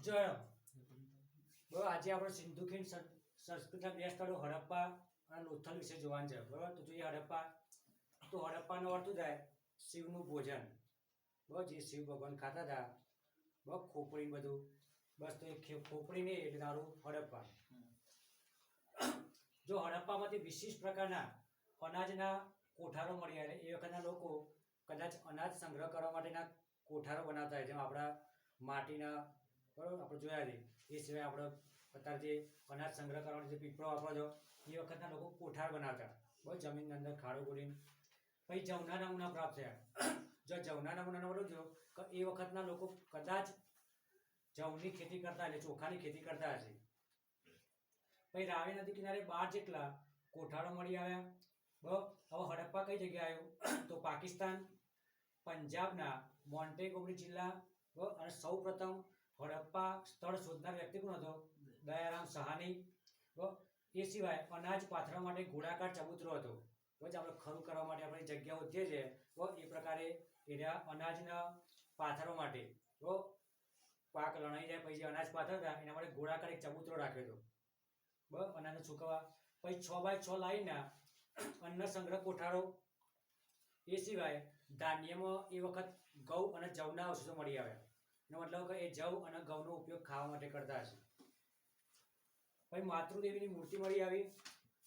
જો બરાબર, આજે આપણે સિંધુ ખીણ સંસ્કૃતિના બે સ્થળો હડપ્પા અને લોથલ વિશે જોવાનું છે, બરાબર? તો જોઈએ હડપ્પા. તો હડપ્પાનો અર્થ થાય? શિવનું ભોજન. બરાબર, જે શિવ ભગવાન ખાતા હતા. બરાબર ખોપડી બધું. બસ તો એ ખે- ખોપડી નહીં, એટલે તારું હડપ્પા. જો હડપ્પામાંથી વિશિષ્ટ પ્રકારના અનાજના કોઠારો મળી આવે, એ વખતના લોકો કદાચ અનાજ સંગ્રહ કરવા માટેના કોઠારો બનાવતા હોય, જેમ આપણા માટીના બરાબર? આપણે જોયા છે. એ સિવાય આપણે અત્યારે જે અનાજ સંગ્રહ કરવાનો જે પીપળો વાપરો છો, એ વખતના લોકો કોઠાર બનાવતા. બહુ જમીનની અંદર ખાડો ગોળીને. પછી જવના નમૂના પ્રાપ્ત થયા. જો જવના નમૂનાનો બોલો જો એ વખતના લોકો કદાચ જવની ખેતી કરતા એટલે ચોખાની ખેતી કરતા હશે. પછી રાવી નદી કિનારે બાર જેટલા કોઠારો મળી આવ્યા. બ હવે હડપ્પા કઈ જગ્યાએ આવ્યું? તો પાકિસ્તાન, પંજાબના મોન્ટેગોબરી જિલ્લા, બરાબર? અને સૌ પ્રથમ હડપ્પા સ્થળ શોધનાર વ્યક્તિ કોણ હતો? દયારામ સહાની. એ સિવાય અનાજ પાથરવા માટે ગોળાકાર ચબૂતરો હતો. બરાબર આપણે ખરું કરવા માટે આપણે જગ્યાઓ જે છે એ પ્રકારે એના અનાજના પાથરવા માટે તો પાક લણાઈ જાય, પછી અનાજ પાથરતા, એના માટે ગોળાકાર એક ચબૂતરો રાખ્યો હતો. બરાબર અનાજને સુકવવા. પછી છ બાય છ લાઈનના અન્ન સંગ્રહ કોઠારો. એ સિવાય ધાન્યમાં એ વખત ઘઉં અને જવના અવશેષો મળી આવ્યા. એનો મતલબ કે એ જવ અને ઘઉંનો ઉપયોગ ખાવા માટે કરતા હશે. પછી માતૃદેવીની મૂર્તિ મળી આવી.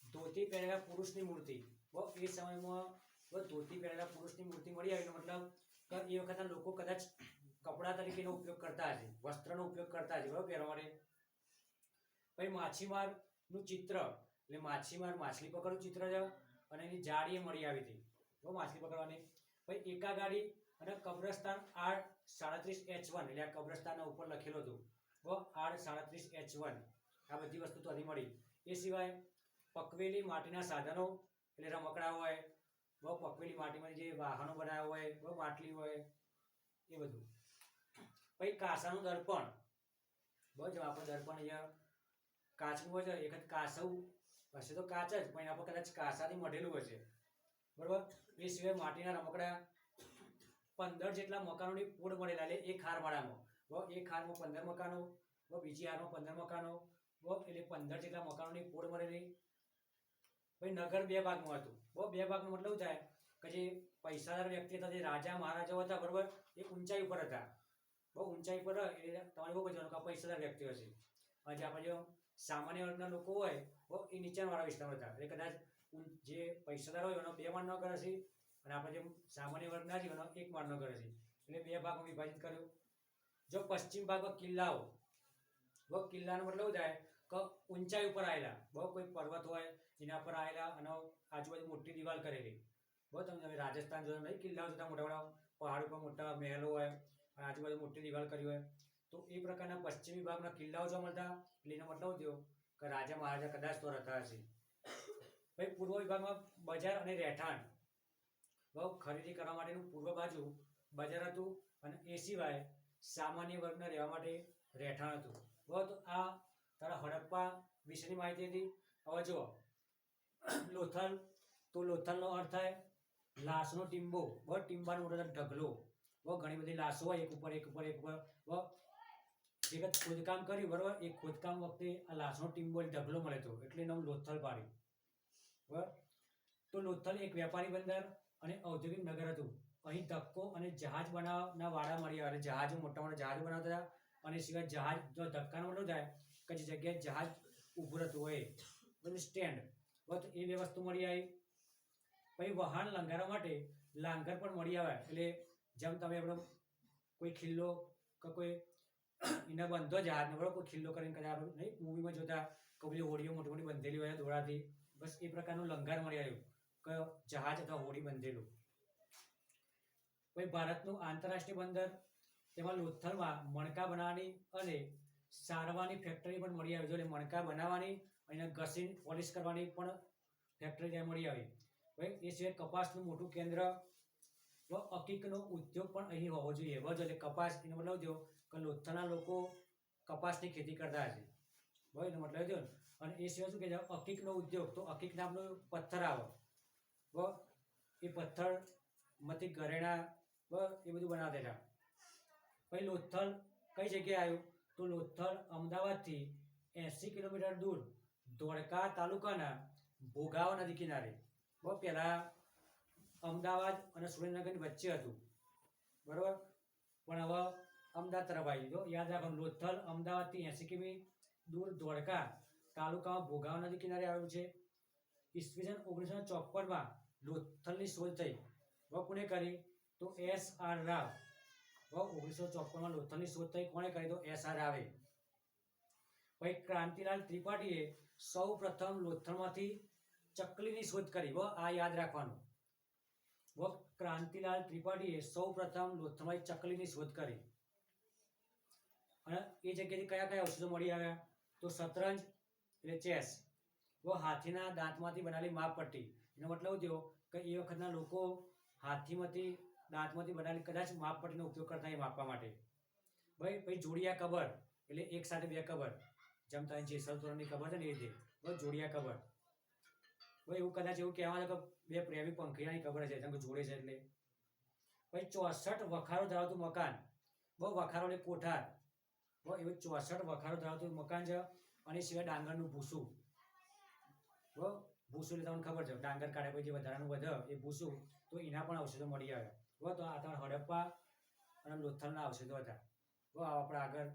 ધોતી પહેરેલા પુરુષની મૂર્તિ. બહુ એ સમયમાં બરાબર ધોતી પહેરેલા પુરુષની મૂર્તિ મળી આવી. મતલબ એ વખતના લોકો કદાચ કપડા તરીકેનો ઉપયોગ કરતા હશે, વસ્ત્રનો ઉપયોગ કરતા હશે. બરાબર, પહેરવા માટે. પછી માછીમારનું ચિત્ર, એટલે માછીમાર માછલી પકડનું ચિત્ર છે, અને એની જાળી મળી આવી હતી. બહુ માછલી પકડવાની. પછી એકા ગાડી અને કબ્રસ્તાન આર સાડત્રીસ એચ વન એટલે આ કબ્રસ્તાનના ઉપર લખેલું હતું. બહુ આર સાડત્રીસ એચ વન. આ બધી વસ્તુ તો અહીં મળી. એ સિવાય પકવેલી માટીના સાધનો એટલે રમકડા હોય બહુ પકવેલી માટીમાં જે વાહનો બનાવ્યા હોય બહુ માટલી હોય, એ બધું. પછી કાંસાનું દર્પણ. બહુ જો આપણે દર્પણ અહીંયા કાચનું હોય છે, એક જ કાસવું. હશે તો કાચ જ, પણ એના પર કદાચ કાસાથી મઢેલું હશે બરોબર? એ સિવાય માટીના રમકડા પંદર જેટલા મકાનોની પોડ મળેલા એટલે એક હારવાળામાં એક હારમાં પંદર મકાનો બીજી હારમાં પંદર મકાનો એટલે પંદર જેટલા મકાનોની પોડ મળેલી. પછી નગર બે ભાગમાં હતું. બહુ બે ભાગનું મતલબ થાય કે જે પૈસાદાર વ્યક્તિ હતા, જે રાજા મહારાજાઓ હતા, બરોબર, એ ઊંચાઈ ઉપર હતા. બહુ ઊંચાઈ પર એટલે તમારે બહુ બચવાનું કે પૈસાદાર વ્યક્તિઓ છે. જે આપણે સામાન્ય વર્ગના લોકો હોય એ નીચાણવાળા વિસ્તારમાં હતા. એટલે કદાચ જે પૈસાદાર હોય, એનો બે માળનો ઘર હશે અને આપણે જેમ સામાન્ય વર્ગના છે એનો એક માળનો ઘર છે. એટલે બે ભાગમાં વિભાજિત કર્યું. જો પશ્ચિમ ભાગમાં કિલ્લાઓ બહુ કિલ્લાનો મતલબ થાય? કે ઊંચાઈ ઉપર આવેલા. બહુ કોઈ પર્વત હોય, એના પર આવેલા અને આજુબાજુ મોટી દિવાલ કરેલી. બહુ તમે રાજસ્થાન જોયો નહીં, કિલ્લાઓ જોતા મોટા મોટા પહાડ ઉપર મોટા મહેલો હોય, અને આજુબાજુ મોટી દિવાલ કરી હોય. તો એ પ્રકારના પશ્ચિમી ભાગના કિલ્લાઓ જોવા મળતા? એટલે એનો મતલબ થયો? કે રાજા મહારાજા કદાચ તો રહેતા હશે પછી પૂર્વ વિભાગમાં બજાર અને રહેઠાણ બહુ ખરીદી કરવા માટેનું પૂર્વ બાજુ બજાર હતું અને એ સિવાય સામાન્ય વર્ગના રહેવા માટે રહેઠાણ હતું. બહુ તો આ તારા હડપ્પા વિશેની માહિતી હતી. હવે જુઓ. લોથલ, તો લોથલનો અર્થ થાય લાશનો ટીંબો. બહુ ટીંબાનો મોટો ઢગલો. બહુ ઘણી બધી લાશો હોય, એક ઉપર એક ઉપર એક ઉપર. બહુ જ ખોદકામ કર્યું, બરાબર? એ ખોદકામ વખતે આ લાશનો ટીંબો ઢગલો મળે તો. એટલે નામ લોથલ પાડ્યું બરાબર તો લોથલ એક વેપારી બંદર અને ઔદ્યોગિક નગર હતું. અહીં ધક્કો અને જહાજ બનાવના વાડા મળી આવે એટલે જહાજો મોટા મોટા જહાજ બનાવતા હતા. અને સિવાય જહાજ જો ધક્કાનો મોટો થાય કે જે જગ્યાએ જહાજ ઊભું રહેતું હોય, બધું સ્ટેન્ડ. બસ એ બે વસ્તુ મળી આવી. પછી વહાણ લંગારવા માટે લાંગર પણ મળી આવે એટલે જેમ તમે આપણો કોઈ ખિલ્લો કે કોઈ એના બંધો જહાજને બરોબર કોઈ ખિલ્લો કરીને કદાચ આપણે, નહીં મૂવીમાં જોતા, કે બધી હોડીઓ મોટી મોટી બંધેલી હોય દોડાથી બસ એ પ્રકારનું લંગાર મળી આવ્યું. જહાજ અથવા હોડી બંધેલું? પછી ભારતનું આંતરરાષ્ટ્રીય બંદર, તેમાં લોથલમાં મણકા બનાવવાની અને સારવાની ફેક્ટરી પણ મળી આવી. એટલે મણકા બનાવવાની અને ઘસીન પોલિશ કરવાની પણ ફેક્ટરી ત્યાં મળી આવી. ભાઈ એ સિવાય કપાસનું મોટું કેન્દ્ર વ અકીકનો ઉદ્યોગ પણ અહીં હોવો જોઈએ. બસ એટલે કપાસ, એનો મતલબ જો કે લોથલના લોકો કપાસની ખેતી કરતા હશે. ભાઈ એનો મતલબ જો અને એ સિવાય શું કહે છે અકીકનો ઉદ્યોગ, તો અકીક નામનો પથ્થર આવે. બરાબર એ પથ્થરમાંથી ઘરેણા વ એ બધું બનાવતા હતા પછી લોથલ કઈ જગ્યાએ આવ્યું? તો લોથલ અમદાવાદથી એંસી કિલોમીટર દૂર ધોળકા તાલુકાના ભોગાવ નદી કિનારે. બહુ પહેલાં અમદાવાદ અને સુરેન્દ્રનગરની વચ્ચે હતું. બરાબર? પણ હવે અમદાવાદ તરફ આવી ગયો. યાદ રાખવાનું લોથલ અમદાવાદથી એંસી કિમી દૂર ધોળકા તાલુકામાં ભોગાવ નદી કિનારે આવ્યું છે. ઈસવીસન ઓગણીસો ચોપનમાં લોથલની શોધ થઈ. વ કોને કરી? તો એસ આર રાવ. વ ઓગણીસો ચોપનમાં લોથલની શોધ થઈ. કોણે કરી? તો એસ આર રાવે. પછી ક્રાંતિલાલ ત્રિપાઠીએ સૌ પ્રથમ લોથલમાંથી ચકલીની શોધ કરી. વ આ યાદ રાખવાનું. વ ક્રાંતિલાલ ત્રિપાઠીએ સૌ પ્રથમ લોથલમાંથી ચકલીની શોધ કરી. અને એ જગ્યાએથી કયા કયા ઔષધો મળી આવ્યા? તો શતરંજ એટલે ચેસ. વ હાથીના દાંતમાંથી બનાવેલી માપપટ્ટી. એનો મતલબ થયો કે એ વખતના લોકો હાથીમાંથી, દાંતમાંથી બનાવેલી કદાચ માપપટ્ટીનો ઉપયોગ કરતા એ માપવા માટે. ભાઈ, પછી જોડિયા કબર, એટલે એક સાથે બે કબર. જેમ તમે જેસલ તોરણની કબર છે ને એ રીતે. જોડિયા કબર. ભાઈ, એવું કદાચ એવું કહેવાનું કે બે પ્રેમી પંખીડાની કબર છે, જેમ જોડે છે એટલે. પછી ચોસઠ વખારો ધરાવતું મકાન. બહુ વખારો એટલે કોઠાર. બહુ એવું ચોસઠ વખારો ધરાવતું મકાન છે, અને સિવાય ડાંગરનું ભૂસું. બહુ ભૂસું તમને ખબર છે? ડાંગર કાઢ્યા પછી જે વધારાનું વધે એ ભૂસું, તો એના પણ ઔષધો મળી આવે. બહુ તો આ ત્રણ હડપ્પા અને લોથલના ઔષધો હતા. બહુ આપણે આગળ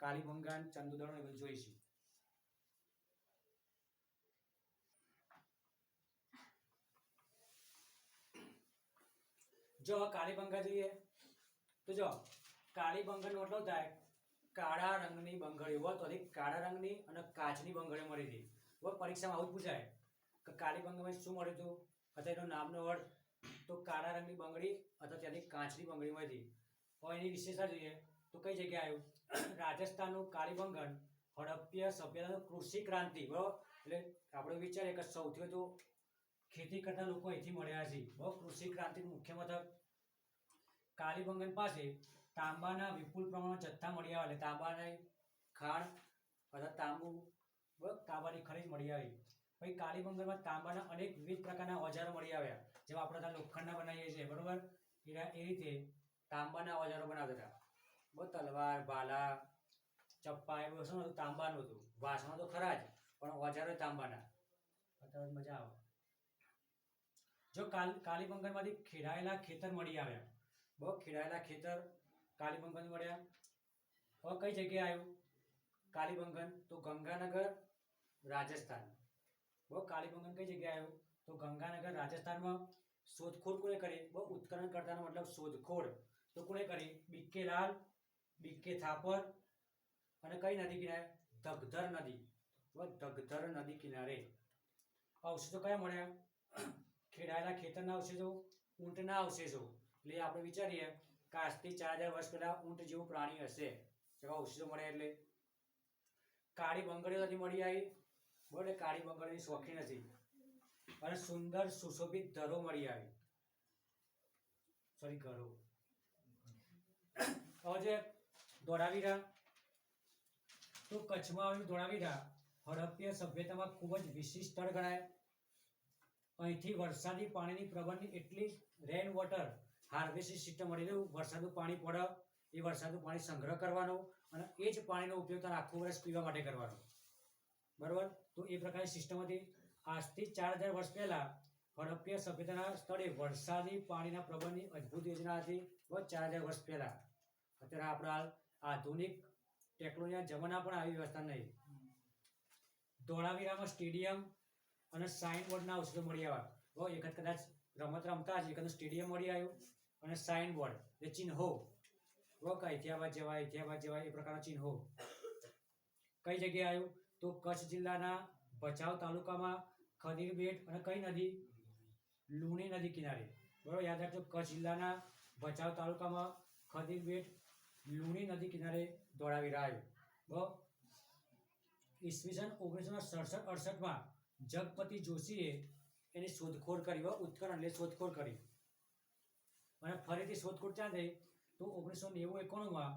કાલીબંગાન ચંદુદળ એ બધું જોઈશું. જો કાળીબંગા જોઈએ. તો જો કાળીબંગરનો મતલબ થાય, કાળા રંગની બંગડીઓ. હોય તો કાળા રંગની અને કાચની બંગડીઓ મળી હતી પરીક્ષામાં આવું જ પૂછાય. કે કાળીબંગમાં શું મળ્યું હતું? અથવા એનો નામનો અર્થ? તો કાળા રંગની બંગડી અથવા ત્યાંની કાચની બંગડી હતી. હવે એની વિશેષતા જોઈએ. તો કઈ જગ્યાએ આવ્યું? રાજસ્થાનનું કાળીબંગન હડપ્ય સભ્યતાનું કૃષિ ક્રાંતિ, બરાબર? એટલે આપણે વિચારીએ કે સૌથી વધુ ખેતી કરતા લોકો અહીંથી મળ્યા છે. બહુ કૃષિ ક્રાંતિનું મુખ્ય મથક કાળીબંગણ પાસે તાંબાના વિપુલ પ્રમાણમાં જથ્થા મળી આવે એટલે તાંબાની ખાણ અથવા તાંબુ, બરાબર? તાંબાની ખરીદ મળી આવી. પછી કાલીબંગનમાં તાંબાના અનેક વિવિધ પ્રકારના ઓજારો મળી આવ્યા, જેમ આપણે ત્યાં લોખંડના બનાવીએ છીએ, બરોબર? એ એ રીતે તાંબાના ઓજારો બનાવતા હતા. બહુ તલવાર ભાલા ચપ્પા, એ બધું શું તાંબાનું હતું. વાસણો તો ખરા જ, પણ ઓજારો તાંબાના. મજા આવે. જો કાલ કાલીબંગનમાંથી ખેડાયેલા ખેતર મળી આવ્યા. બહુ ખેડાયેલા ખેતર કાલીબંગન મળ્યા. હવે કઈ જગ્યાએ આવ્યું? કાલીબંગન તો ગંગાનગર, રાજસ્થાન. બહુ કાલીબંગન કઈ જગ્યાએ આવ્યું? તો ગંગાનગર રાજસ્થાનમાં શોધખોળ કોને કરી? બહુ ઉત્કલન કરતાનો મતલબ શોધખોળ. તો કોને કરી? બીકે લાલ બીકે થાપર અને કઈ નદી કિનારે? ધગધર નદી. ધગધર નદી કિનારે. ઔષધો કયા મળ્યા? ખેડાયેલા ખેતરના અવશેષો ઊંટના અવશેષો એટલે આપણે વિચારીએ કે આજથી ચાર હજાર વર્ષ પહેલા ઊંટ જેવું પ્રાણી હશે. જેવા અવશેષો મળ્યા એટલે. કાળી બંગડીઓ નથી મળી આવી. બોલે, કાળી બંગડીની શોખીન હતી. અને સુંદર સુશોભિત ધરો મળી આવી. સોરી ઘરો. હવે જે ધોળાવીરા તો કચ્છમાં આવેલું ધોળાવીરા હડપ્પીય સભ્યતામાં ખૂબ જ વિશિષ્ટ સ્થળ ગણાય. અહીંથી વરસાદી પાણીની પ્રબળની એટલી રેન વોટર હાર્વેસ્ટિંગ સિસ્ટમ મળી રહ્યું. વરસાદનું પાણી પડે, એ વરસાદનું પાણી સંગ્રહ કરવાનો અને એ જ પાણીનો ઉપયોગ તારા આખું વર્ષ પીવા માટે કરવાનો. બરાબર? તો એ પ્રકારની સિસ્ટમ હતી. આજથી ચાર હજાર વર્ષ પહેલા હડપ્પીય સભ્યતાના સ્થળે વરસાદી પાણીના પ્રબંધની અદ્ભુત યોજના હતી. ચાર હજાર વર્ષ પહેલા. અત્યારે આપણા આધુનિક ટેકનોલોજીના જમાના પણ આવી વ્યવસ્થા નહીં. ધોળાવીરામાં સ્ટેડિયમ અને સાઇન બોર્ડના ઔષધો મળી આવ્યા. બહુ એક જ કદાચ રમત રમતા જ એકદમ સ્ટેડિયમ મળી આવ્યું અને સાઇન બોર્ડ એ ચિહ્નો. બહુ કઈ ઇતિહાબાદ જેવા ઇતિહાબાદ જેવા, એ પ્રકારના ચિહ્નો. કઈ જગ્યાએ આવ્યું? તો કચ્છ જિલ્લાના ભચાઉ તાલુકામાં ખદીર બેટ અને કઈ નદી? લુણી નદી કિનારે. બરોબર, યાદ રાખજો, કચ્છ જિલ્લાના ભચાઉ તાલુકામાં ખદીર બેટ લુણી નદી કિનારે દોડાવી બરાબર ઈસવીસન ઓગણીસો સડસઠ અડસઠમાં જગપતિ જોશીએ એની શોધખોળ કરી ઉત્ખનન એટલે શોધખોળ કરી. અને ફરીથી શોધખોળ ક્યાં થઈ? તો ઓગણીસો નેવું એકોણુંમાં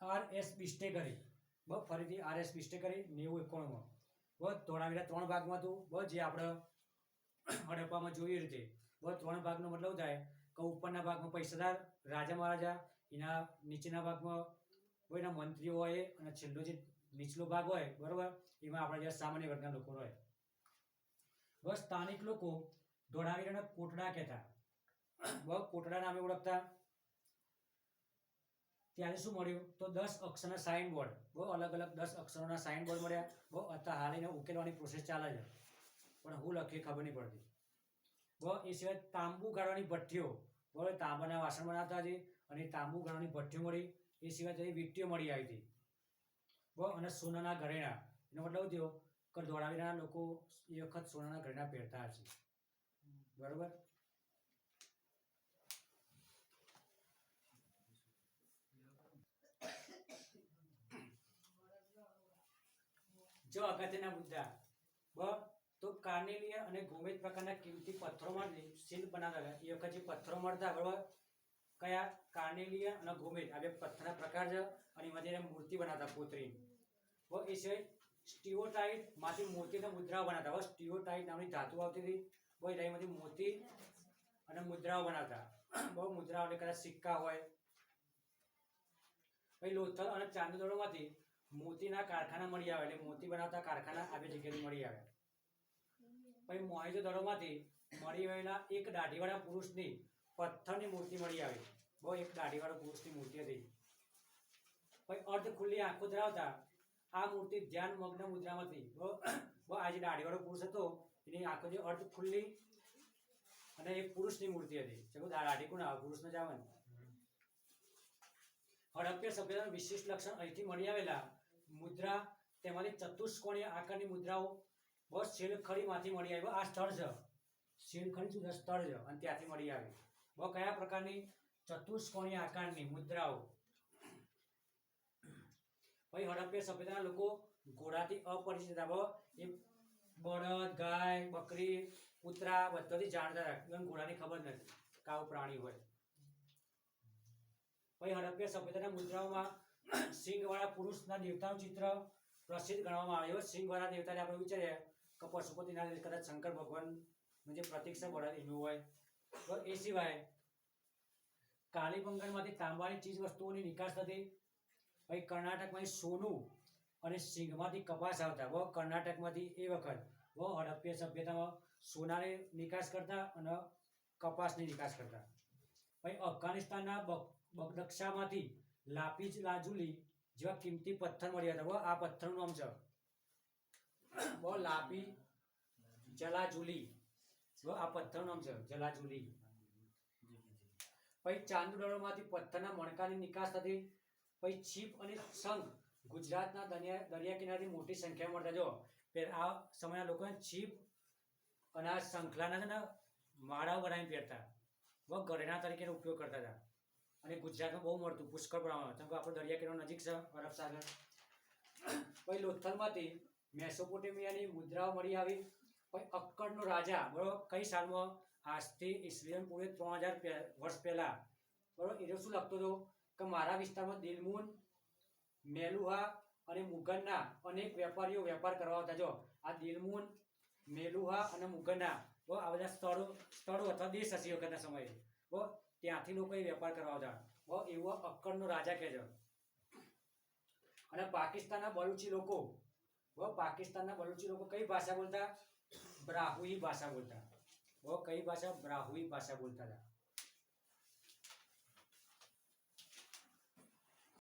આર એસ બિસ્ટે કરી બહુ ફરીથી આર એસ બિસ્ટે કરી, નેવું એકોણમાં. બ ધોળાવીરા ત્રણ ભાગમાં હતું બહુ જે આપણે હડપ્પામાં જોઈએ રીતે બ ત્રણ ભાગનો મતલબ થાય કે ઉપરના ભાગમાં પૈસાદાર, રાજા મહારાજા, એના નીચેના ભાગમાં કોઈના મંત્રીઓ હોય, અને છેલ્લો જે નીચલો ભાગ હોય, બરોબર? એમાં આપણા જે સામાન્ય વર્ગના લોકો હોય. બસ, સ્થાનિક લોકો ધોળાવીરાને કોટડા કહેતા. બ કોટડા નામે ઓળખતા. ત્યારે શું મળ્યું? તો દસ અક્ષરના સાઇન બોર્ડ બહુ અલગ અલગ દસ અક્ષરોના સાઇન બોર્ડ મળ્યા. બહુ અત્યારે હાલીને ઉકેલવાની પ્રોસેસ ચાલે છે. પણ હું લખી ખબર નહીં પડતી. બહુ એ સિવાય તાંબુ ગાળવાની ભઠ્ઠીઓ. બહુ તાંબાના વાસણ બનાવતા હતી અને તાંબુ ગાળવાની ભઠ્ઠીઓ મળી. એ સિવાય તેની વીંટીઓ મળી આવી હતી. બહુ અને સોનાના ઘરેણા. એનો મતલબ થયો કે દોડાવીના લોકો એ વખત સોનાના ઘરેણા પહેરતા હશે. બરોબર? જો અગત્યના મુદ્દા. બ, તો કાર્નેલિયા અને ગોમેજ પ્રકારના કિંમતી પથ્થરોમાંથી શિલ્પ બનાવેલા. એ વખત જે પથ્થરો મળતા બરોબર કયા? કાર્નેલિયા અને ગોમેદ આ બે પથ્થરના પ્રકાર છે અને એમાંથી મૂર્તિ બનાવતા કોતરી વ એ સિવાય સ્ટીઓટાઇટમાંથી મોતીના મુદ્રાઓ બનાવતા. હવે સ્ટીઓટાઇટ નામની ધાતુ આવતી હતી. બહુ એમાંથી મોતી અને મુદ્રાઓ બનાવતા. બહુ મુદ્રાઓ એટલે કદાચ સિક્કા હોય. પછી લોથલ અને ચાંદી દોરોમાંથી મોતીના કારખાના મળી આવે એટલે મોતી બનાવતા કારખાના આવી જગ્યાએ મળી આવે. પછી મોહેજો દરોમાંથી મળી આવેલા એક દાઢીવાળા પુરુષની પથ્થરની મૂર્તિ મળી આવી. બહુ એક દાઢીવાળા પુરુષની મૂર્તિ હતી. પછી અર્ધ ખુલ્લી આંખો ધરાવતા આ મૂર્તિ ધ્યાન મગ્ન મુદ્રામાંથી બહુ બહુ આ જે દાઢીવાળો પુરુષ હતો એની આંખો જે અર્ધ ખુલ્લી અને એક પુરુષની મૂર્તિ હતી. ચલો દાઢી કોણ આવે? પુરુષને જ આવે હડપ્ય સભ્યતાનું વિશિષ્ટ લક્ષણ અહીંથી મળી આવેલા મુદ્રા તેમાંથી ચતુષ્કોણીય આકારની મુદ્રાઓ. બસ શીલખડીમાંથી મળી આવી આ સ્થળ છે. શીલખડી શું સ્થળ છે અને ત્યાંથી મળી આવી બહુ કયા પ્રકારની ચતુષ્કોણીય આકારની મુદ્રાઓ? પછી હડપ્પીય સભ્યતાના લોકો ઘોડાથી અપરિચિત હતા. એ બળદ, ગાય, બકરી, કૂતરા બધાથી જાણતા હતા. ઘોડાની ખબર નથી. કાવ પ્રાણી હોય. પછી હડપ્પીય સભ્યતાના મુદ્રાઓમાં સિંહવાળા પુરુષના દેવતાનું ચિત્ર પ્રસિદ્ધ ગણવામાં આવે એવા સિંહવાળા દેવતાને આપણે વિચારીએ કે પશુપતિના કદાચ શંકર ભગવાનનું જે પ્રતિક્ષા બળદ એનું હોય. તો એ સિવાય કાલીબંગનમાંથી તાંબાની ચીજ વસ્તુઓની નિકાસ થતી, પછી કર્ણાટકમાંથી સોનું અને સિંહમાંથી કપાસ આવતા. વ કર્ણાટકમાંથી એ વખત વ હડપ્ય સભ્યતામાં સોનાની નિકાસ કરતા અને કપાસની નિકાસ કરતા. પછી અફઘાનિસ્તાનના બગ- બગદક્ષામાંથી લાપીજ લાજુલી જેવા કિંમતી પથ્થર મળ્યા હતા. આ પથ્થરનું નામ છે. બહુ લાપી જલાજુલી. આ આ પથ્થરનું નામ છે. જલાજુલી. પછી ચાંદુડળોમાંથી પથ્થરના મણકાની નિકાસ થતી, પછી છીપ અને શંખ ગુજરાતના દરિયા કિનારેથી મોટી સંખ્યામાં મળતા. જો આ સમયના લોકોને છીપ અને આ શંખલાના છે ને માળાઓ બનાવીને પહેરતા. બહુ ઘરેણા તરીકેનો ઉપયોગ કરતા હતા. અને ગુજરાતમાં બહુ મળતું, પુષ્કળ પ્રમાણમાં. જેમ કે આપણો દરિયા નજીક છે અરબ પછી લોથલમાંથી મેસોપોટેમિયાની મુદ્રાઓ મળી આવી. પછી અક્કડનો રાજા, બરોબર, કઈ સાલમાં? આજથી ઈસવીસન પૂર્વે ત્રણ હજાર વર્ષ પહેલા. બરોબર એ શું લખતો હતો? કે મારા વિસ્તારમાં દિલમુન, મેલુહા અને મુગનના અનેક વેપારીઓ વેપાર કરવા આવતા. જો, આ દિલમુન, મેલુહા અને મુગનના બહુ આ બધા સ્થળો સ્થળો અથવા દેશ હશે વખતના સમયે. બહુ ત્યાંથી લોકો એ વેપાર કરવા આવતા એવો અક્કડનો રાજા કહેજો. અને પાકિસ્તાનના બલુચી લોકો બહુ પાકિસ્તાનના બલુચી લોકો કઈ ભાષા બોલતા? બ્રાહુઈ ભાષા બોલતા. બહુ કઈ ભાષા? બ્રાહુઈ ભાષા બોલતા હતા.